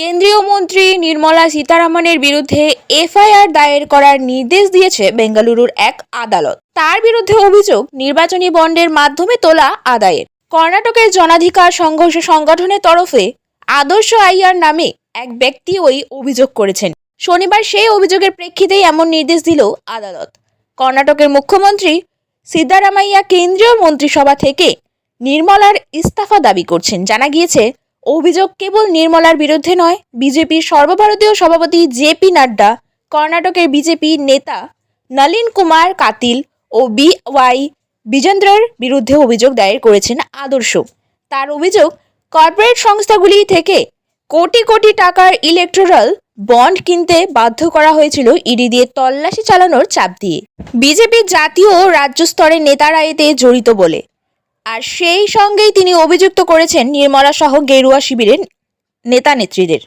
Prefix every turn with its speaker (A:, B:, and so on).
A: কেন্দ্রীয় মন্ত্রী নির্মলা সীতারামনের বিরুদ্ধে এফআইআর দায়ের করার নির্দেশ দিয়েছে বেঙ্গালুরুর এক আদালত। তার বিরুদ্ধে অভিযোগ, নির্বাচনী বন্ডের মাধ্যমে তোলা আদায়ের। কর্ণাটকের জনাধিকার সংঘর্ষ সংগঠনের তরফে আদর্শ আইয়ার নামে এক ব্যক্তি ওই অভিযোগ করেছেন। শনিবার সেই অভিযোগের প্রেক্ষিতেই এমন নির্দেশ দিল আদালত। কর্ণাটকের মুখ্যমন্ত্রী সিদ্দারামাইয়া কেন্দ্রীয় মন্ত্রিসভা থেকে নির্মলার ইস্তফা দাবি করছেন। জানা গিয়েছে অভিযোগ কেবল নির্মলার বিরুদ্ধে নয়, বিজেপির সর্বভারতীয় সভাপতি জেপি নাড্ডা, কর্ণাটকের বিজেপি নেতা নলিন কুমার কাতিল ও বি ওয়াই বিজেন্দ্রর বিরুদ্ধে অভিযোগ দায়ের করেছেন আদর্শ। তার অভিযোগ, কর্পোরেট সংস্থাগুলি থেকে কোটি কোটি টাকার ইলেকট্রাল বন্ড কিনতে বাধ্য করা হয়েছিল ইডি দিয়ে তল্লাশি চালানোর চাপ দিয়ে। বিজেপির জাতীয় ও রাজ্য স্তরের নেতারা এতে জড়িত বলে আর সেই সঙ্গেই তিনি অভিযুক্ত করেছেন নির্মলা সহ গেরুয়া শিবিরের নেতা নেত্রীদের